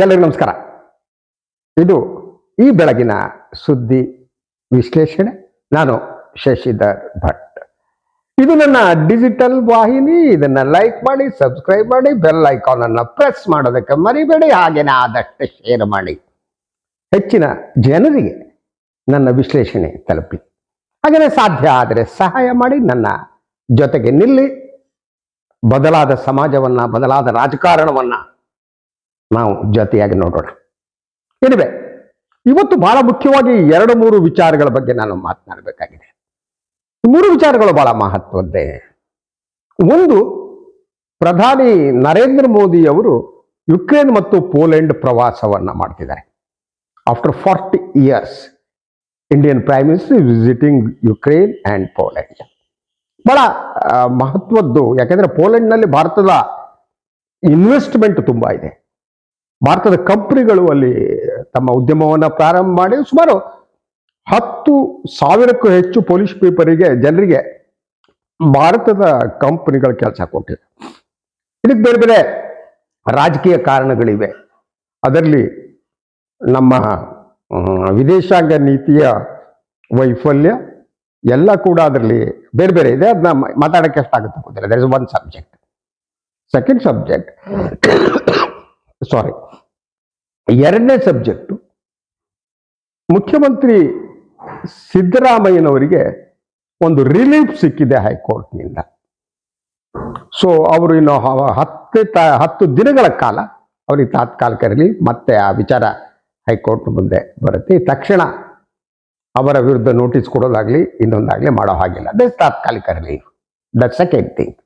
ಎಲ್ಲರಿಗೂ ನಮಸ್ಕಾರ. ಇದು ಈ ಬೆಳಗಿನ ಸುದ್ದಿ ವಿಶ್ಲೇಷಣೆ. ನಾನು ಶಶಿಧರ್ ಭಟ್. ಇದು ನನ್ನ ಡಿಜಿಟಲ್ ವಾಹಿನಿ. ಇದನ್ನ ಲೈಕ್ ಮಾಡಿ ಸಬ್ಸ್ಕ್ರೈಬ್ ಮಾಡಿ ಬೆಲ್ ಐಕಾನ್ ಅನ್ನ ಪ್ರೆಸ್ ಮಾಡೋದಕ್ಕೆ ಮರಿಬೇಡಿ. ಹಾಗೇನೆ ಆದಷ್ಟು ಶೇರ್ ಮಾಡಿ. ಹೆಚ್ಚಿನ ಜನರಿಗೆ ನನ್ನ ವಿಶ್ಲೇಷಣೆ ತಲುಪಿ. ಹಾಗೆಯೇ ಸಾಧ್ಯ ಆದರೆ ಸಹಾಯ ಮಾಡಿ. ನನ್ನ ಜೊತೆಗೆ ನಿಲ್ಲಿ. ಬದಲಾದ ಸಮಾಜವನ್ನ, ಬದಲಾದ ರಾಜಕಾರಣವನ್ನ ನಾವು ಜೊತೆಯಾಗಿ ನೋಡೋಣ. ಇರುವೆ ಇವತ್ತು ಬಹಳ ಮುಖ್ಯವಾಗಿ ಎರಡು ಮೂರು ವಿಚಾರಗಳ ಬಗ್ಗೆ ನಾನು ಮಾತನಾಡಬೇಕಾಗಿದೆ. ಮೂರು ವಿಚಾರಗಳು ಬಹಳ ಮಹತ್ವದ್ದೇ. ಒಂದು, ಪ್ರಧಾನಿ ನರೇಂದ್ರ ಮೋದಿ ಅವರು ಯುಕ್ರೇನ್ ಮತ್ತು ಪೋಲೆಂಡ್ ಪ್ರವಾಸವನ್ನ ಮಾಡ್ತಿದ್ದಾರೆ. After forty years Indian prime minister visiting Ukraine and Poland ಬಹಳ ಮಹತ್ವದ್ದು, ಯಾಕೆಂದರೆ ಪೋಲೆಂಡ್ನಲ್ಲಿ ಭಾರತದ ಇನ್ವೆಸ್ಟ್ಮೆಂಟ್ ತುಂಬಾ ಇದೆ. ಭಾರತದ ಕಂಪನಿಗಳು ಅಲ್ಲಿ ತಮ್ಮ ಉದ್ಯಮವನ್ನು ಪ್ರಾರಂಭ ಮಾಡಿ ಸುಮಾರು ಹತ್ತು ಸಾವಿರಕ್ಕೂ ಹೆಚ್ಚು ಪೊಲೀಸ್ ಪೇಪರಿಗೆ ಜನರಿಗೆ ಭಾರತದ ಕಂಪನಿಗಳ ಕೆಲಸ ಕೊಟ್ಟಿದೆ. ಇದಕ್ಕೆ ಬೇರೆ ಬೇರೆ ರಾಜಕೀಯ ಕಾರಣಗಳಿವೆ. ಅದರಲ್ಲಿ ನಮ್ಮ ವಿದೇಶಾಂಗ ನೀತಿಯ ವೈಫಲ್ಯ ಎಲ್ಲ ಕೂಡ ಅದರಲ್ಲಿ ಬೇರೆ ಬೇರೆ ಇದೆ. ಅದನ್ನ ಮಾತಾಡೋಕ್ಕೆ ಎಷ್ಟಾಗುತ್ತೆ ಗೊತ್ತಿಲ್ಲ. There is one subject second subject sorry ಎರಡನೇ ಸಬ್ಜೆಕ್ಟು ಮುಖ್ಯಮಂತ್ರಿ ಸಿದ್ದರಾಮಯ್ಯನವರಿಗೆ ಒಂದು ರಿಲೀಫ್ ಸಿಕ್ಕಿದೆ ಹೈಕೋರ್ಟ್ನಿಂದ. ಸೊ ಅವರು ಇನ್ನು ಹತ್ತು ತ- ಹತ್ತು ದಿನಗಳ ಕಾಲ ಅವರಿಗೆ ತಾತ್ಕಾಲಿಕ ರಿಲೀಫ್ ಮತ್ತೆ ಆ ವಿಚಾರ ಹೈಕೋರ್ಟ್ ಮುಂದೆ ಬರುತ್ತೆ. ತಕ್ಷಣ ಅವರ ವಿರುದ್ಧ ನೋಟಿಸ್ ಕೊಡೋದಾಗ್ಲಿ, ಇನ್ನೊಂದಾಗ್ಲಿ ಮಾಡೋ ಹಾಗಿಲ್ಲ. ದಟ್ ತಾತ್ಕಾಲಿಕ relief that second thing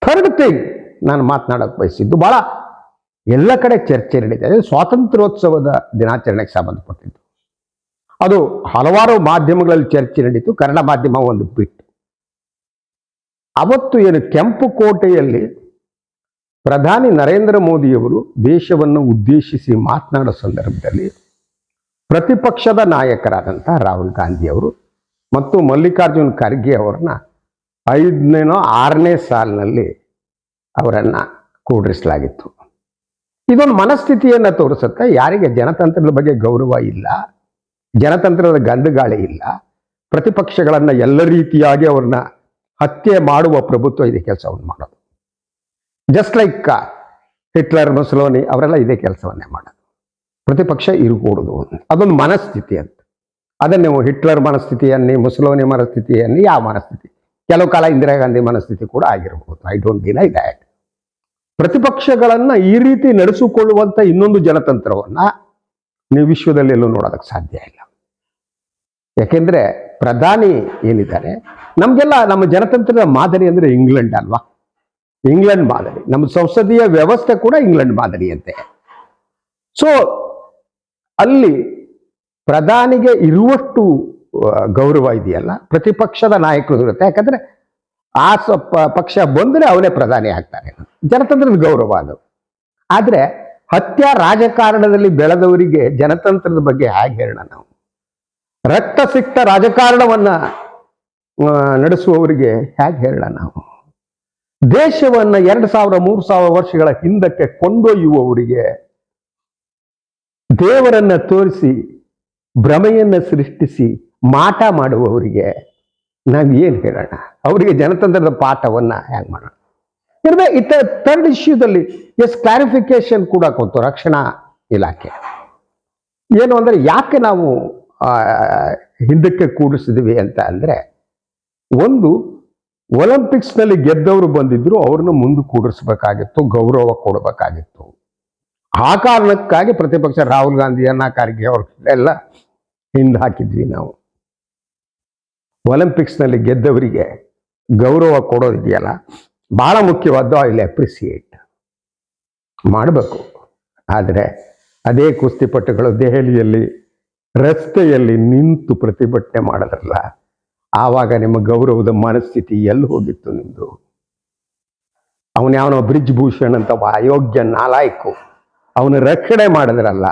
third thing ನಾನು ಮಾತನಾಡೋಕ್ಕೆ ಬಯಸಿದ್ದು ಬಹಳ ಎಲ್ಲ ಕಡೆ ಚರ್ಚೆ ನಡೀತಾ ಇದೆ. ಸ್ವಾತಂತ್ರ್ಯೋತ್ಸವದ ದಿನಾಚರಣೆಗೆ ಸಂಬಂಧಪಟ್ಟಿದ್ದು. ಅದು ಹಲವಾರು ಮಾಧ್ಯಮಗಳಲ್ಲಿ ಚರ್ಚೆ ನಡೀತು. ಕನ್ನಡ ಮಾಧ್ಯಮ ಒಂದು ಬಿಟ್ಟು. ಅವತ್ತು ಏನು ಕೆಂಪು ಕೋಟೆಯಲ್ಲಿ ಪ್ರಧಾನಿ ನರೇಂದ್ರ ಮೋದಿಯವರು ದೇಶವನ್ನು ಉದ್ದೇಶಿಸಿ ಮಾತನಾಡೋ ಸಂದರ್ಭದಲ್ಲಿ ಪ್ರತಿಪಕ್ಷದ ನಾಯಕರಾದಂಥ ರಾಹುಲ್ ಗಾಂಧಿ ಅವರು ಮತ್ತು ಮಲ್ಲಿಕಾರ್ಜುನ್ ಖರ್ಗೆ ಅವರನ್ನ ಐದನೇನೋ ಆರನೇ ಸಾಲಿನಲ್ಲಿ ಅವರನ್ನ ಕೂಡಿಸಲಾಗಿತ್ತು. ಇದೊಂದು ಮನಸ್ಥಿತಿಯನ್ನು ತೋರಿಸುತ್ತೆ ಯಾರಿಗೆ ಜನತಂತ್ರದ ಬಗ್ಗೆ ಗೌರವ ಇಲ್ಲ, ಜನತಂತ್ರದ ಗಂಧಗಾಳಿ ಇಲ್ಲ, ಪ್ರತಿಪಕ್ಷಗಳನ್ನು ಎಲ್ಲ ರೀತಿಯಾಗಿ ಅವ್ರನ್ನ ಹತ್ಯೆ ಮಾಡುವ ಪ್ರಭುತ್ವ ಇದೇ ಕೆಲಸವನ್ನು ಮಾಡೋದು. ಜಸ್ಟ್ ಲೈಕ್ ಹಿಟ್ಲರ್, ಮುಸ್ಲೋನಿ ಅವರೆಲ್ಲ ಇದೇ ಕೆಲಸವನ್ನೇ ಮಾಡೋದು. ಪ್ರತಿಪಕ್ಷ ಇರುಕೂಡುದು ಅದೊಂದು ಮನಸ್ಥಿತಿ ಅಂತ. ಅದನ್ನು ನೀವು ಹಿಟ್ಲರ್ ಮನಸ್ಥಿತಿಯನ್ನಿ, ಮುಸ್ಲೋನಿ ಮನಸ್ಥಿತಿಯನ್ನಿ, ಯಾವ ಮನಸ್ಥಿತಿ? ಕೆಲವು ಕಾಲ ಇಂದಿರಾ ಗಾಂಧಿ ಮನಸ್ಥಿತಿ ಕೂಡ ಆಗಿರಬಹುದು ಐ ಡೋಂಟ್ ಡಿನೈ ದ್ಯಾಟ್ ಪ್ರತಿಪಕ್ಷಗಳನ್ನ ಈ ರೀತಿ ನಡೆಸಿಕೊಳ್ಳುವಂತ ಇನ್ನೊಂದು ಜನತಂತ್ರವನ್ನ ನೀವು ವಿಶ್ವದಲ್ಲಿ ಎಲ್ಲೂ ನೋಡೋದಕ್ಕೆ ಸಾಧ್ಯ ಇಲ್ಲ. ಯಾಕೆಂದ್ರೆ ಪ್ರಧಾನಿ ಏನಿದ್ದಾರೆ? ನಮಗೆಲ್ಲ ನಮ್ಮ ಜನತಂತ್ರದ ಮಾದರಿ ಅಂದ್ರೆ ಇಂಗ್ಲೆಂಡ್ ಅಲ್ವಾ? ಇಂಗ್ಲೆಂಡ್ ಮಾದರಿ. ನಮ್ಮ ಸಂಸದೀಯ ವ್ಯವಸ್ಥೆ ಕೂಡ ಇಂಗ್ಲೆಂಡ್ ಮಾದರಿಯಂತೆ. ಸೊ ಅಲ್ಲಿ ಪ್ರಧಾನಿಗೆ ಇರುವಷ್ಟು ಗೌರವ ಇದೆಯಲ್ಲ? ಪ್ರತಿಪಕ್ಷದ ನಾಯಕರು ಇರುತ್ತೆ. ಯಾಕಂದ್ರೆ ಆ ಪಕ್ಷ ಬಂದ್ರೆ ಅವನೇ ಪ್ರಧಾನಿ ಆಗ್ತಾನೆ ಜನತಂತ್ರದ ಗೌರವ ಅದು. ಆದ್ರೆ ಹತ್ಯಾ ರಾಜಕಾರಣದಲ್ಲಿ ಬೆಳೆದವರಿಗೆ ಜನತಂತ್ರದ ಬಗ್ಗೆ ಹೇಗೆ ಹೇಳೋಣ ನಾವು? ರಕ್ತ ಸಿಕ್ತ ರಾಜಕಾರಣವನ್ನ ನಡೆಸುವವರಿಗೆ ಹೇಗೆ ಹೇಳೋಣ ನಾವು? ದೇಶವನ್ನ ಎರಡು ಸಾವಿರ, ಮೂರು ಸಾವಿರ ವರ್ಷಗಳ ಹಿಂದಕ್ಕೆ ಕೊಂಡೊಯ್ಯುವವರಿಗೆ ದೇವರನ್ನ ತೋರಿಸಿ, ಭ್ರಮೆಯನ್ನ ಸೃಷ್ಟಿಸಿ, ಮಾಟ ಮಾಡುವವರಿಗೆ ನಾವು ಏನು ಹೇಳೋಣ? ಅವರಿಗೆ ಜನತಂತ್ರದ ಪಾಠವನ್ನ ಹೇಗೆ ಮಾಡೋಣ? ಇರ್ಬೇ ಇತ ಥರ್ಡ್ ಇಶ್ಯೂದಲ್ಲಿ ಎಸ್ ಕ್ಲಾರಿಫಿಕೇಶನ್ ಕೂಡ ಕೊಟ್ಟು ರಕ್ಷಣಾ ಇಲಾಖೆ. ಏನು ಅಂದ್ರೆ, ಯಾಕೆ ನಾವು ಹಿಂದಕ್ಕೆ ಕೂಡಿಸಿದ್ವಿ ಅಂತ ಅಂದ್ರೆ, ಒಂದು, ಒಲಿಂಪಿಕ್ಸ್ನಲ್ಲಿ ಗೆದ್ದವರು ಬಂದಿದ್ರು, ಅವ್ರನ್ನ ಮುಂದೆ ಕೂಡಿಸ್ಬೇಕಾಗಿತ್ತು, ಗೌರವ ಕೊಡಬೇಕಾಗಿತ್ತು. ಆ ಕಾರಣಕ್ಕಾಗಿ ಪ್ರತಿಪಕ್ಷ ರಾಹುಲ್ ಗಾಂಧಿಯನ್ನ ಖರ್ಗೆ ಎಲ್ಲ ಹಿಂದೆ ಹಾಕಿದ್ವಿ ನಾವು. ಒಲಿಂಪಿಕ್ಸ್ನಲ್ಲಿ ಗೆದ್ದವರಿಗೆ ಗೌರವ ಕೊಡೋದಿದೆಯಲ್ಲ ಬಹಳ ಮುಖ್ಯವಾದ್ದು ಐ ವಿಲ್ ಅಪ್ರಿಸಿಯೇಟ್ ಮಾಡಬೇಕು. ಆದರೆ ಅದೇ ಕುಸ್ತಿಪಟುಗಳು ದೆಹಲಿಯಲ್ಲಿ ರಸ್ತೆಯಲ್ಲಿ ನಿಂತು ಪ್ರತಿಭಟನೆ ಮಾಡಿದ್ರಲ್ಲ, ಆವಾಗ ನಿಮ್ಮ ಗೌರವದ ಮನಸ್ಥಿತಿ ಎಲ್ಲಿ ಹೋಗಿತ್ತು ನಿಮ್ಮದು ಅವನ ಯಾವನೋ ಬ್ರಿಜ್ ಭೂಷಣ್ ಅಂತ ಅಯೋಗ್ಯ ನಾಲಾಯ್ಕು, ಅವನ ರಕ್ಷಣೆ ಮಾಡಿದ್ರಲ್ಲ,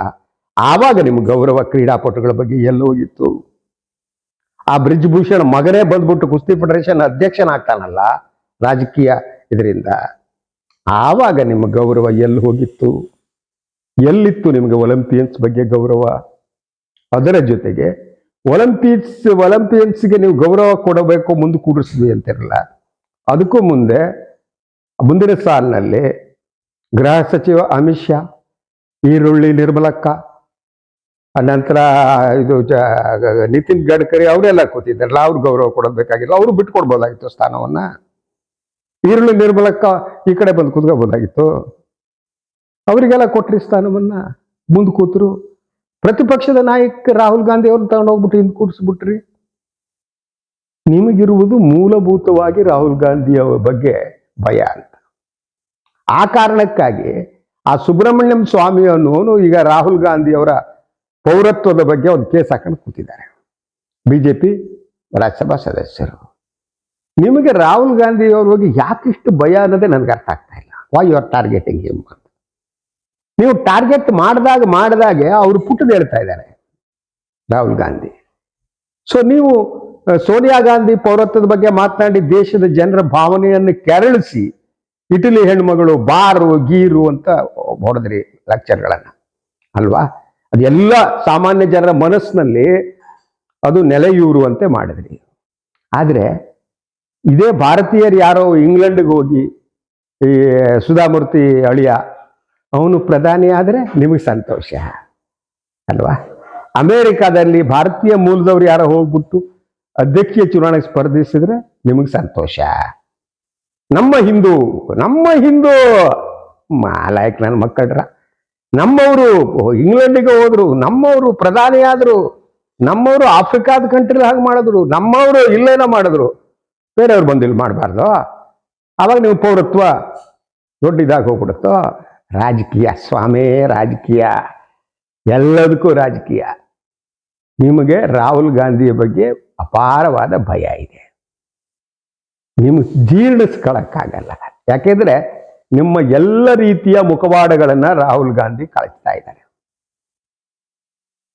ಆವಾಗ ನಿಮ್ಮ ಗೌರವ ಕ್ರೀಡಾಪಟುಗಳ ಬಗ್ಗೆ ಎಲ್ಲಿ ಹೋಗಿತ್ತು? ಆ ಬ್ರಿಜ್ ಭೂಷಣ್ ಮಗನೇ ಬಂದ್ಬಿಟ್ಟು ಕುಸ್ತಿ ಫೆಡರೇಷನ್ ಅಧ್ಯಕ್ಷನಾಗ್ತಾನಲ್ಲ ರಾಜಕೀಯ ಇದರಿಂದ. ಆವಾಗ ನಿಮ್ಮ ಗೌರವ ಎಲ್ಲಿ ಹೋಗಿತ್ತು? ಎಲ್ಲಿತ್ತು ನಿಮಗೆ ಒಲಿಂಪಿಯನ್ಸ್ ಬಗ್ಗೆ ಗೌರವ? ಅದರ ಜೊತೆಗೆ ಒಲಿಂಪಿಕ್ಸ್ ಒಲಿಂಪಿಯನ್ಸ್ಗೆ ನೀವು ಗೌರವ ಕೊಡಬೇಕು, ಮುಂದೆ ಕೂಡಿಸಿದ್ವಿ ಅಂತಿರಲ್ಲ. ಅದಕ್ಕೂ ಮುಂದೆ ಮುಂದಿನ ಸಾಲಿನಲ್ಲಿ ಗೃಹ ಸಚಿವ ಅಮಿತ್ ಶಾ, ಈರುಳ್ಳಿ ನಿರ್ಮಲಕ್ಕ, ನಂತರ ಇದು ನಿತಿನ್ ಗಡ್ಕರಿ ಅವರೆಲ್ಲ ಕೂತಿದ್ದಾರಲ್ಲ, ಅವ್ರು ಗೌರವ ಕೊಡಬೇಕಾಗಿಲ್ಲ, ಅವರು ಬಿಟ್ಕೊಡ್ಬೋದಾಗಿತ್ತು ಸ್ಥಾನವನ್ನ. ಈರುಳ್ಳಿ ನಿರ್ಮಲಕ್ಕ ಈ ಕಡೆ ಬಂದು ಕೂತ್ಕೋಬೋದಾಗಿತ್ತು. ಅವರಿಗೆಲ್ಲ ಕೊಟ್ರಿ ಸ್ಥಾನವನ್ನ. ಮುಂದೆ ಕೂತರು. ಪ್ರತಿಪಕ್ಷದ ನಾಯಕ ರಾಹುಲ್ ಗಾಂಧಿ ಅವ್ರನ್ನ ತಗೊಂಡೋಗ್ಬಿಟ್ಟು ಹಿಂದೆ ಕೂಡಿಸ್ಬಿಟ್ರಿ ನಿಮಗಿರುವುದು ಮೂಲಭೂತವಾಗಿ ರಾಹುಲ್ ಗಾಂಧಿ ಬಗ್ಗೆ ಭಯ ಅಂತ. ಆ ಕಾರಣಕ್ಕಾಗಿ ಆ ಸುಬ್ರಹ್ಮಣ್ಯಂ ಸ್ವಾಮಿ ಅನ್ನೋನು ಈಗ ರಾಹುಲ್ ಗಾಂಧಿ ಅವರ ಪೌರತ್ವದ ಬಗ್ಗೆ ಒಂದು ಕೇಸ್ ಹಾಕೊಂಡು ಕೂತಿದ್ದಾರೆ. ಬಿಜೆಪಿ ರಾಜ್ಯಸಭಾ ಸದಸ್ಯರು. ನಿಮಗೆ ರಾಹುಲ್ ಗಾಂಧಿ ಅವ್ರ ಬಗ್ಗೆ ಯಾಕಿಷ್ಟು ಭಯ ಅನ್ನೋದೇ ನನಗೆ ಅರ್ಥ ಆಗ್ತಾ ಇಲ್ಲ. Why you are targeting him ಅಂತ. ನೀವು ಟಾರ್ಗೆಟ್ ಮಾಡಿದಾಗ ಮಾಡಿದಾಗೆ ಅವರು ಪುಟ್ಟದ ಹೇಳ್ತಾ ಇದ್ದಾರೆ ರಾಹುಲ್ ಗಾಂಧಿ. ಸೊ ನೀವು ಸೋನಿಯಾ ಗಾಂಧಿ ಪೌರತ್ವದ ಬಗ್ಗೆ ಮಾತನಾಡಿ ದೇಶದ ಜನರ ಭಾವನೆಯನ್ನು ಕೆರಳಿಸಿ ಇಟಲಿ ಹೆಣ್ಮಗಳು ಬಾರು, ಗೀರು ಅಂತ ಹೊಡೆದ್ರಿ ಲೆಕ್ಚರ್ಗಳನ್ನು ಅಲ್ವಾ? ಅದೆಲ್ಲ ಸಾಮಾನ್ಯ ಜನರ ಮನಸ್ಸಿನಲ್ಲಿ ಅದು ನೆಲೆಯೂರುವಂತೆ ಮಾಡಿದ್ರಿ. ಆದರೆ ಇದೇ ಭಾರತೀಯರು ಯಾರೋ ಇಂಗ್ಲೆಂಡ್ಗೆ ಹೋಗಿ ಈ ಸುಧಾಮೂರ್ತಿ ಅಳಿಯ, ಅವನು ಪ್ರಧಾನಿ ಆದರೆ ನಿಮಗೆ ಸಂತೋಷ, ಅಲ್ವಾ? ಅಮೇರಿಕಾದಲ್ಲಿ ಭಾರತೀಯ ಮೂಲದವ್ರು ಯಾರೋ ಹೋಗ್ಬಿಟ್ಟು ಅಧ್ಯಕ್ಷೀಯ ಚುನಾವಣೆಗೆ ಸ್ಪರ್ಧಿಸಿದ್ರೆ ನಿಮಗೆ ಸಂತೋಷ. ನಮ್ಮ ಹಿಂದೂ ನಮ್ಮ ಹಿಂದೂ ಮಾಲಾಯಕ್ ನನ್ನ ಮಕ್ಕಳ್ರ, ನಮ್ಮವರು ಇಂಗ್ಲೆಂಡಿಗೆ ಹೋದ್ರು, ನಮ್ಮವರು ಪ್ರಧಾನಿ ಆದರು, ನಮ್ಮವರು ಆಫ್ರಿಕಾದ ಕಂಟ್ರಿ ಹಾಗೆ ಮಾಡಿದ್ರು, ನಮ್ಮವರು ಇಲ್ಲೇನೋ ಮಾಡಿದ್ರು ಬೇರೆಯವ್ರು ಬಂದು ಇಲ್ಲಿ ಮಾಡಬಾರ್ದು. ಅವಾಗ ನೀವು ಪೌರತ್ವ ದೊಡ್ಡ ಇದಾಗಿ ಹೋಗ್ಬಿಡುತ್ತೋ? ರಾಜಕೀಯ, ಸ್ವಾಮಿ, ರಾಜಕೀಯ. ಎಲ್ಲದಕ್ಕೂ ರಾಜಕೀಯ. ನಿಮಗೆ ರಾಹುಲ್ ಗಾಂಧಿಯ ಬಗ್ಗೆ ಅಪಾರವಾದ ಭಯ ಇದೆ. ನಿಮ್ಗೆ ಜೀರ್ಣಿಸ್ಕೊಳಕ್ಕಾಗಲ್ಲ. ಯಾಕೆಂದ್ರೆ ನಿಮ್ಮ ಎಲ್ಲ ರೀತಿಯ ಮುಖವಾಡಗಳನ್ನ ರಾಹುಲ್ ಗಾಂಧಿ ಕಳಿಸ್ತಾ ಇದ್ದಾರೆ.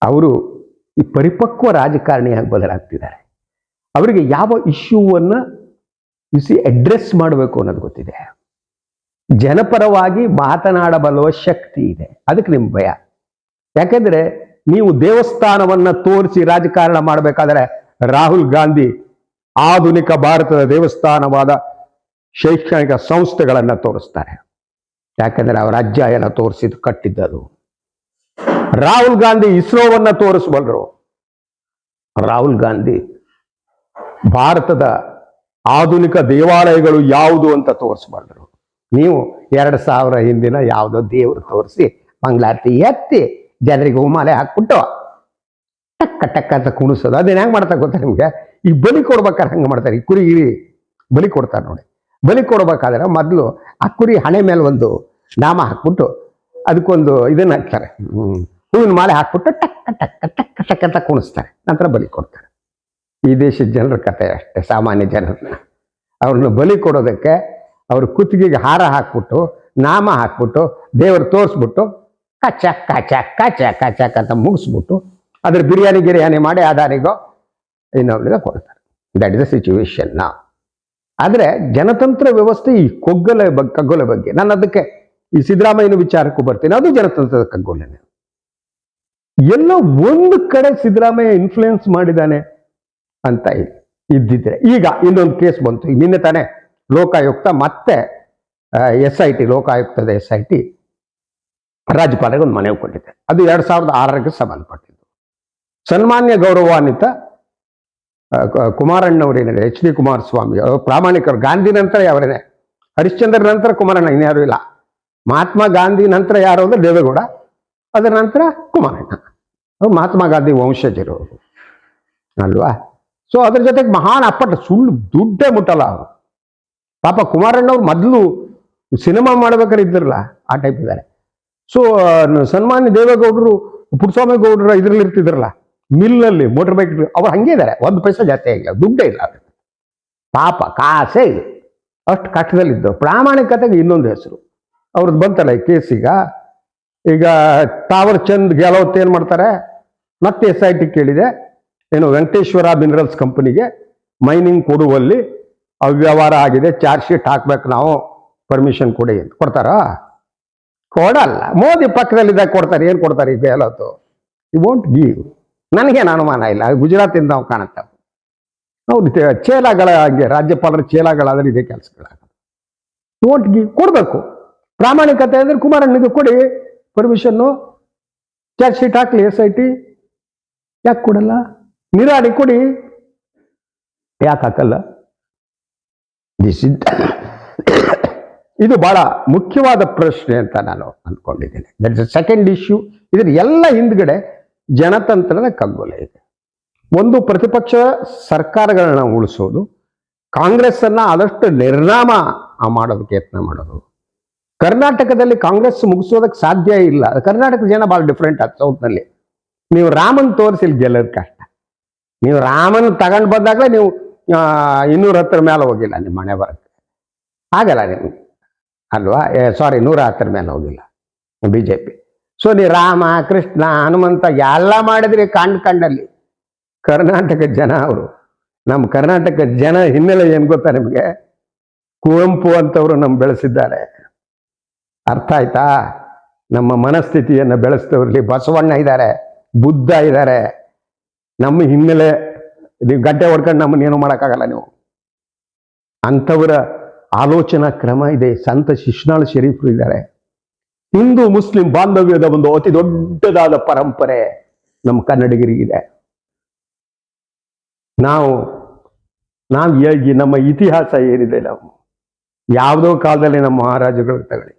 ಅವರು ಈ ಪರಿಪಕ್ವ ರಾಜಕಾರಣಿಯಾಗಿ ಬದಲಾಗ್ತಿದ್ದಾರೆ. ಅವರಿಗೆ ಯಾವ ಇಶ್ಯೂವನ್ನ ಇಸಿ ಅಡ್ರೆಸ್ ಮಾಡಬೇಕು ಅನ್ನೋದು ಗೊತ್ತಿದೆ. ಜನಪರವಾಗಿ ಮಾತನಾಡಬಲ್ಲುವ ಶಕ್ತಿ ಇದೆ. ಅದಕ್ಕೆ ನಿಮ್ಮ ಭಯ. ಯಾಕೆಂದ್ರೆ ನೀವು ದೇವಸ್ಥಾನವನ್ನ ತೋರಿಸಿ ರಾಜಕಾರಣ ಮಾಡಬೇಕಾದರೆ ರಾಹುಲ್ ಗಾಂಧಿ ಆಧುನಿಕ ಭಾರತದ ದೇವಸ್ಥಾನವಾದ ಶೈಕ್ಷಣಿಕ ಸಂಸ್ಥೆಗಳನ್ನ ತೋರಿಸ್ತಾರೆ. ಯಾಕಂದ್ರೆ ಅವರ ಅಜ್ಜಾಯನ ತೋರಿಸಿದ್ದು ಕಟ್ಟಿದ್ದದು. ರಾಹುಲ್ ಗಾಂಧಿ ಇಸ್ರೋವನ್ನ ತೋರಿಸಬಲ್ಲರು ರಾಹುಲ್ ಗಾಂಧಿ ಭಾರತದ ಆಧುನಿಕ ದೇವಾಲಯಗಳು ಯಾವುದು ಅಂತ ತೋರಿಸ್ಬಾರ್ದು ನೀವು ಎರಡು ಸಾವಿರ ಹಿಂದಿನ ಯಾವುದೋ ದೇವರು ತೋರಿಸಿ ಮಂಗಳಾರತಿ ಎತ್ತಿ ಜನರಿಗೆ ಹೂಮಾಲೆ ಹಾಕ್ಬಿಟ್ಟು ಟಕ್ಕ ಟಕ್ಕ ಅಂತ ಕುಣಿಸೋದು. ಅದೇನು ಹೆಂಗೆ ಮಾಡ್ತಾ ಗೊತ್ತಾ ನಿಮ್ಗೆ? ಈ ಬಲಿ ಕೊಡ್ಬೇಕಾದ್ರೆ ಹಂಗೆ ಮಾಡ್ತಾರೆ. ಈ ಕುರಿ ಬಲಿ ಕೊಡ್ತಾರೆ ನೋಡಿ. ಬಲಿ ಕೊಡ್ಬೇಕಾದ್ರೆ ಮೊದಲು ಆ ಕುರಿ ಹಣೆ ಮೇಲೆ ಒಂದು ನಾಮ ಹಾಕ್ಬಿಟ್ಟು ಅದಕ್ಕೊಂದು ಇದನ್ನ ಹಾಕ್ತಾರೆ. ಹೂವಿನ ಮಾಲೆ ಹಾಕ್ಬಿಟ್ಟು ಟಕ್ಕ ಟಕ್ಕ ಟಕ್ಕ ಟಕ್ಕ ಅಂತ ಕುಣಿಸ್ತಾರೆ. ನಂತರ ಬಲಿ ಕೊಡ್ತಾರೆ. ಈ ದೇಶದ ಜನರ ಕತೆ ಅಷ್ಟೇ, ಸಾಮಾನ್ಯ ಜನರನ್ನ ಅವ್ರನ್ನ ಬಲಿ ಕೊಡೋದಕ್ಕೆ ಅವ್ರ ಕುತ್ತಿಗೆಗೆ ಹಾರ ಹಾಕ್ಬಿಟ್ಟು, ನಾಮ ಹಾಕ್ಬಿಟ್ಟು, ದೇವರು ತೋರಿಸ್ಬಿಟ್ಟು ಕಚ್ಚ ಕಚ್ಚ ಕಚ್ಚ ಕಚಕ್ ಅಂತ ಮುಗಿಸ್ಬಿಟ್ಟು ಅದ್ರ ಬಿರಿಯಾನಿ ಗಿರಿಯಾನಿ ಮಾಡಿ ಆಧಾರಿಗೋ ಇನ್ನೊಬ್ರಿಗೆ ಕೊಡ್ತಾರೆ. ದಟ್ ಇಸ್ ದ ಸಿಚುವೇಶನ್ ನಾ ಆದರೆ ಜನತಂತ್ರ ವ್ಯವಸ್ಥೆ ಈ ಕೊಗ್ಗಲ ಬಗ್ಗೆ ಕಗ್ಗೊಲೆ ಬಗ್ಗೆ, ನಾನು ಅದಕ್ಕೆ ಈ ಸಿದ್ದರಾಮಯ್ಯನ ವಿಚಾರಕ್ಕೂ ಬರ್ತೀನಿ. ಅದು ಜನತಂತ್ರದ ಕಗ್ಗೊಲೆನೆ. ಎಲ್ಲ ಒಂದು ಕಡೆ ಸಿದ್ದರಾಮಯ್ಯ ಇನ್ಫ್ಲುಯೆನ್ಸ್ ಮಾಡಿದ್ದಾನೆ. ಅಂತ ಇದ್ದಿದ್ರೆ. ಈಗ ಇನ್ನೊಂದು ಕೇಸ್ ಬಂತು. ನಿನ್ನೆ ತಾನೇ ಲೋಕಾಯುಕ್ತ ಮತ್ತೆ ಎಸ್ ಐ ಟಿ ಲೋಕಾಯುಕ್ತದ ಎಸ್ ಐ ಟಿ ರಾಜ್ಯಪಾಲರಿಗೆ ಒಂದು ಮನವಿ ಕೊಟ್ಟಿದೆ ಅದು ಎರಡ್ ಸಾವಿರದ ಆರಕ್ಕೆ ಸಂಬಂಧಪಟ್ಟಿದ್ದು. ಸನ್ಮಾನ್ಯ ಗೌರವಾನ್ವಿತ ಕುಮಾರಣ್ಣವರೇನಿದೆ ಎಚ್ ಡಿ ಕುಮಾರಸ್ವಾಮಿ ಅವರು, ಪ್ರಾಮಾಣಿಕರು, ಗಾಂಧಿ ನಂತರ ಅವರೇನೆ ಹರಿಶ್ಚಂದ್ರ ನಂತರ ಕುಮಾರಣ್ಣ, ಇನ್ಯಾರು ಇಲ್ಲ. ಮಹಾತ್ಮ ಗಾಂಧಿ ನಂತರ ಯಾರು ಅಂದ್ರೆ ದೇವೇಗೌಡ, ಅದರ ನಂತರ ಕುಮಾರಣ್ಣ. ಮಹಾತ್ಮ ಗಾಂಧಿ ವಂಶಜರು. ಅಲ್ವಾ? ಸೊ ಅದ್ರ ಜೊತೆಗೆ ಮಹಾನ್ ಅಪ್ಪಟ ಸುಳ್ಳು ದುಡ್ಡೇ ಮುಟ್ಟಲ್ಲ ಅವರು. ಪಾಪ ಕುಮಾರಣ್ಣವ್ರು ಮೊದಲು ಸಿನಿಮಾ ಮಾಡ್ಬೇಕಾದ್ರೆ ಇದ್ದಿರಲ್ಲ, ಆ ಟೈಪ್ ಇದ್ದಾರೆ. ಸೊ ಸನ್ಮಾನ್ಯ ದೇವೇಗೌಡರು ಪುಟ್ಟಸ್ವಾಮಿ ಗೌಡರ ಇದ್ರಲ್ಲಿ ಇರ್ತಿದ್ರಲ್ಲ ಮಿಲ್ಲಲ್ಲಿ ಮೋಟರ್ ಬೈಕ್ ಅವ್ರು ಹಂಗೆ ಇದ್ದಾರೆ. ಒಂದು ಪೈಸೆ ಜಾಸ್ತಿ ಆಗಿಲ್ಲ, ದುಡ್ಡೇ ಇಲ್ಲ ಪಾಪ ಕಾಸೇ ಇದೆ ಅಷ್ಟು ಕಷ್ಟದಲ್ಲಿದ್ದು ಪ್ರಾಮಾಣಿಕತೆಗೆ ಇನ್ನೊಂದು ಹೆಸರು. ಅವ್ರದ್ದು ಬಂತಲ್ಲ ಈ ಕೇಸ್ ಈಗ. ಈಗ ತಾವರ್ ಚಂದ್ ಗೆಲೋತ್ ಏನು ಮಾಡ್ತಾರೆ? ಮತ್ತೆ ಎಸ್ ಐ ಟಿ ಕೇಳಿದೆ. ಏನು ವೆಂಕಟೇಶ್ವರ ಮಿನರಲ್ಸ್ ಕಂಪನಿಗೆ ಮೈನಿಂಗ್ ಕೊಡುವಲ್ಲಿ ಅವ್ಯವಹಾರ ಆಗಿದೆ ಚಾರ್ಜ್ ಶೀಟ್ ಹಾಕ್ಬೇಕು ನಾವು ಪರ್ಮಿಷನ್ ಕೊಡಿ ಅಂತ. ಕೊಡ್ತಾರಾ? ಕೊಡಲ್ಲ. ಮೋದಿ ಪಕ್ಕದಲ್ಲಿದ್ದಾಗ ಕೊಡ್ತಾರೆ. ಏನು ಕೊಡ್ತಾರೆ? ಈ ಬೇಲತ್ತು ಯು ವೋಂಟ್ ಗೀವ್ ನನಗೇನು ಅನುಮಾನ ಇಲ್ಲ. ಗುಜರಾತಿಂದ ನಾವು ಕಾಣುತ್ತೆ ಅವ್ರು ಚೇಲಾಗಳ ಹಾಗೆ, ರಾಜ್ಯಪಾಲರ ಚೇಲಾಗಳಾದ್ರೆ ಇದೇ ಕೆಲಸಗಳಾಗುತ್ತೆ. ಯು ವೋಂಟ್ ಗೀವ್ ಕೊಡಬೇಕು. ಪ್ರಾಮಾಣಿಕತೆ ಅಂದರೆ ಕುಮಾರಣ್ಣಗೆ ಕೊಡಿ. ಪರ್ಮಿಷನ್ನು ಚಾರ್ಜ್ ಶೀಟ್ ಹಾಕಲಿ ಎಸ್ ಐ ಟಿ ಯಾಕೆ ಕೊಡಲ್ಲ? ನಿರಾಡಿ ಕೊಡಿ. ಯಾಕೆ ಹಾಕಲ್ಲ? ದಿಸ್ ಇಸ್ ಇದು ಬಹಳ ಮುಖ್ಯವಾದ ಪ್ರಶ್ನೆ ಅಂತ ನಾನು ಅಂದ್ಕೊಂಡಿದ್ದೇನೆ ದಟ್ ಇಸ್ ಸೆಕೆಂಡ್ ಇಶ್ಯೂ ಇದ್ರ ಎಲ್ಲ ಹಿಂದ್ಗಡೆ ಜನತಂತ್ರದ ಕಗ್ಗೊಲೆ ಇದೆ. ಒಂದು ಪ್ರತಿಪಕ್ಷ ಸರ್ಕಾರಗಳನ್ನ ಉಳಿಸೋದು ಕಾಂಗ್ರೆಸ್ ಅನ್ನ ಆದಷ್ಟು ನಿರ್ನಾಮ ಮಾಡೋದಕ್ಕೆ ಯತ್ನ ಮಾಡೋದು. ಕರ್ನಾಟಕದಲ್ಲಿ ಕಾಂಗ್ರೆಸ್ ಮುಗಿಸೋದಕ್ಕೆ ಸಾಧ್ಯ ಇಲ್ಲ. ಕರ್ನಾಟಕದ ಜನ ಭಾಳ ಡಿಫ್ರೆಂಟ್ ಆಗ್ತದೆ ಸೌತ್ನಲ್ಲಿ ನೀವು ರಾಮನ್ ತೋರಿಸಿ ಇಲ್ಲಿ ಗೆಲ್ಲೋದು ಕಷ್ಟ. ನೀವು ರಾಮನ್ ತಗೊಂಡು ಬಂದಾಗಲೇ ನೀವು ಇನ್ನೂರ ಹತ್ತರ ಮೇಲೆ ಹೋಗಿಲ್ಲ ನಿಮ್ಮ ಮನೆ ಬರಕ್ಕೆ. ಆಗಲ್ಲ ನಿಮ್ಗೆ ಅಲ್ವಾ? ಸಾರಿ ನೂರ ಹತ್ತರ ಮೇಲೆ ಹೋಗಿಲ್ಲ ಬಿ ಜೆ ಪಿ ಸೊ ನೀ ರಾಮ, ಕೃಷ್ಣ, ಹನುಮಂತ ಎಲ್ಲ ಮಾಡಿದ್ರಿ ಕಂಡ್ ಕಂಡಲ್ಲಿ. ಕರ್ನಾಟಕ ಜನ ಅವರು. ನಮ್ಮ ಕರ್ನಾಟಕ ಜನ ಹಿನ್ನೆಲೆ ಏನು ಗೊತ್ತಾ ನಿಮಗೆ? ಕುವೆಂಪು ಅಂತವರು ನಮ್ಮ ಬೆಳೆಸಿದ್ದಾರೆ. ಅರ್ಥ ಆಯ್ತಾ? ನಮ್ಮ ಮನಸ್ಥಿತಿಯನ್ನು ಬೆಳೆಸಿದವರಲ್ಲಿ ಬಸವಣ್ಣ ಇದ್ದಾರೆ, ಬುದ್ಧ ಇದ್ದಾರೆ. ನಮ್ಮ ಹಿನ್ನೆಲೆ ನೀವು ಗಡ್ಡೆ ಹೊಡ್ಕೊಂಡು ನಮ್ಮನ್ನ ಏನು ಮಾಡೋಕ್ಕಾಗಲ್ಲ ನೀವು. ಅಂಥವರ ಆಲೋಚನಾ ಕ್ರಮ ಇದೆ. ಸಂತ ಶಿಶ್ನಾಳ್ ಶರೀಫರು ಇದ್ದಾರೆ. ಹಿಂದೂ ಮುಸ್ಲಿಂ ಬಾಂಧವ್ಯದ ಒಂದು ಅತಿ ದೊಡ್ಡದಾದ ಪರಂಪರೆ ನಮ್ಮ ಕನ್ನಡಿಗರಿಗಿದೆ ನಾವು ನಾವು ಹೇಗೆ ನಮ್ಮ ಇತಿಹಾಸ ಏನಿದೆ ನಾವು. ಯಾವುದೋ ಕಾಲದಲ್ಲಿ ನಮ್ಮ ಮಹಾರಾಜಗಳು ತಗೊಳ್ಳಿ.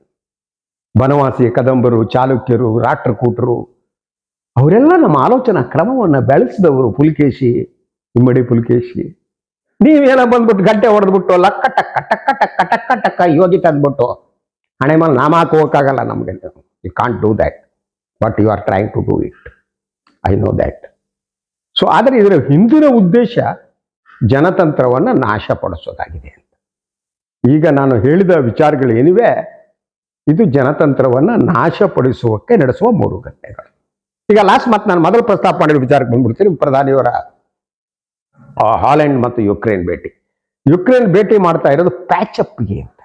ಬನವಾಸಿ ಕದಂಬರು, ಚಾಲುಕ್ಯರು, ರಾಷ್ಟ್ರಕೂಟರು ಅವರೆಲ್ಲ ನಮ್ಮ ಆಲೋಚನಾ ಕ್ರಮವನ್ನು ಬೆಳೆಸಿದವರು ಪುಲಿಕೇಶಿ, ಇಮ್ಮಡಿ ಪುಲಿಕೇಶಿ. ನೀವೇನ ಬಂದ್ಬಿಟ್ಟು ಗಂಟೆ ಹೊಡೆದ್ಬಿಟ್ಟು ಲಕ್ಕ ಟಕ್ಕ ಟಕ್ಕ ಟಕ್ಕ ಟಕ್ಕ ಟಕ್ಕ ಯೋಗಿ ತಂದ್ಬಿಟ್ಟು ಹಣೆ ಮೇಲೆ ನಾಮ ಹಾಕೋಕ್ಕಾಗಲ್ಲ ನಮಗೆ. You can't do that but you are trying to do it I know that so ಆದರೆ ಇದರ ಹಿಂದಿನ ಉದ್ದೇಶ ಜನತಂತ್ರವನ್ನು ನಾಶಪಡಿಸೋದಾಗಿದೆ ಅಂತ. ಈಗ ನಾನು ಹೇಳಿದ ವಿಚಾರಗಳು ಏನಿವೆ? ಇದು ಜನತಂತ್ರವನ್ನು ನಾಶಪಡಿಸುವಕ್ಕೆ ನಡೆಸುವ ಮೂರು ಘಟನೆಗಳು ಈಗ ಲಾಸ್ಟ್ ಮತ್ತೆ ನಾನು ಮೊದಲು ಪ್ರಸ್ತಾಪ ಮಾಡಿದ ವಿಚಾರಕ್ಕೆ ಬಂದ್ಬಿಡ್ತೀನಿ. ಪ್ರಧಾನಿಯವರ ಹಾಲೆಂಡ್ ಮತ್ತು ಯುಕ್ರೇನ್ ಭೇಟಿ. ಯುಕ್ರೇನ್ ಭೇಟಿ ಮಾಡ್ತಾ ಇರೋದು ಪ್ಯಾಚಪ್ಗೆ ಅಂತ.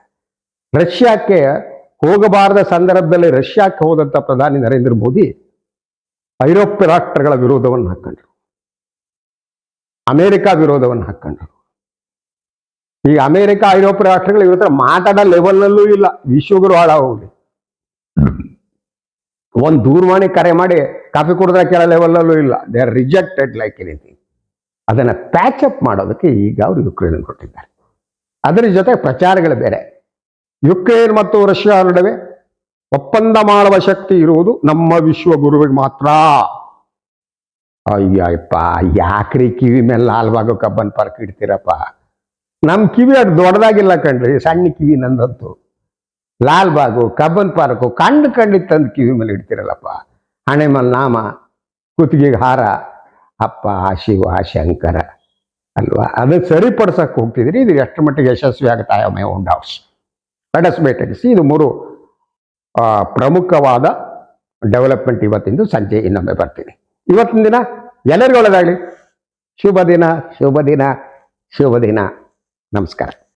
ರಷ್ಯಾಕ್ಕೆ ಹೋಗಬಾರದ ಸಂದರ್ಭದಲ್ಲಿ ರಷ್ಯಾಕ್ಕೆ ಹೋದಂಥ ಪ್ರಧಾನಿ ನರೇಂದ್ರ ಮೋದಿ ಐರೋಪ್ಯ ರಾಷ್ಟ್ರಗಳ ವಿರೋಧವನ್ನು ಹಾಕೊಂಡ್ರು. ಅಮೆರಿಕ ವಿರೋಧವನ್ನು ಹಾಕೊಂಡ್ರು. ಈ ಅಮೆರಿಕ ಐರೋಪ್ಯ ರಾಷ್ಟ್ರಗಳು ಇವ್ರ ಮಾತಾಡೋ ಲೆವೆಲ್ನಲ್ಲೂ ಇಲ್ಲ. ವಿಶ್ವಗುರು ಹಾಳಾಗೋಗಿ ಒಂದು ದೂರವಾಣಿ ಕರೆ ಮಾಡಿ ಕಾಫಿ ಕುಡಿದ್ರೆ ಕೆಲ ಲೆವೆಲಲ್ಲೂ ಇಲ್ಲ. They are rejected like anything ಅದನ್ನು ಪ್ಯಾಚಪ್ ಮಾಡೋದಕ್ಕೆ ಈಗ ಅವರು ಯುಕ್ರೇನ್ ಕೊಟ್ಟಿದ್ದಾರೆ. ಅದರ ಜೊತೆ ಪ್ರಚಾರಗಳು ಬೇರೆ. ಯುಕ್ರೇನ್ ಮತ್ತು ರಷ್ಯಾ ನಡುವೆ ಒಪ್ಪಂದ ಮಾಡುವ ಶಕ್ತಿ ಇರುವುದು ನಮ್ಮ ವಿಶ್ವ ಗುರುವಿಗೆ ಮಾತ್ರ. ಅಯ್ಯಪ್ಪ, ಯಾಕ್ರಿ ಕಿವಿ ಮೇಲೆ ಲಾಲ್ಬಾಗು ಕಬ್ಬನ್ ಪಾರ್ಕ್ ಇಡ್ತೀರಪ್ಪ? ನಮ್ಮ ಕಿವಿ ಅದು ದೊಡ್ಡದಾಗಿಲ್ಲ ಕಣ್ರಿ, ಸಣ್ಣ ಕಿವಿ ನಂದಂತು. ಲಾಲ್ಬಾಗು ಕಬ್ಬನ್ ಪಾರ್ಕು ಕಂಡು ಕಂಡಿದ್ದು ತಂದು ಕಿವಿ ಮೇಲೆ ಇಡ್ತಿರಲ್ಲಪ್ಪ. ಹಣೆ ನಾಮ, ಕುತ್ತಿಗೆಗೆ ಹಾರ, ಅಪ್ಪ ಆ ಶಿವ ಆ ಶಂಕರ ಅಲ್ವಾ? ಅದನ್ನು ಸರಿಪಡಿಸಕ್ಕೆ ಹೋಗ್ತಿದ್ರಿ, ಇದು ಎಷ್ಟು ಮಟ್ಟಿಗೆ ಯಶಸ್ವಿ ಆಗುತ್ತೆ ಮೈ ಓನ್ ಡೌಟ್ಸ್ ಬೇಟಿಸಿ ಇದು ಮೂರು ಪ್ರಮುಖವಾದ ಡೆವಲಪ್ಮೆಂಟ್ ಇವತ್ತಿಂದು, ಸಂಜೆ ಇನ್ನೊಮ್ಮೆ ಬರ್ತೀನಿ. ಇವತ್ತಿನ ದಿನ ಎಲ್ಲರಿಗೂ ಶುಭ ದಿನ ಶುಭ ದಿನ ಶುಭ ದಿನ. ನಮಸ್ಕಾರ.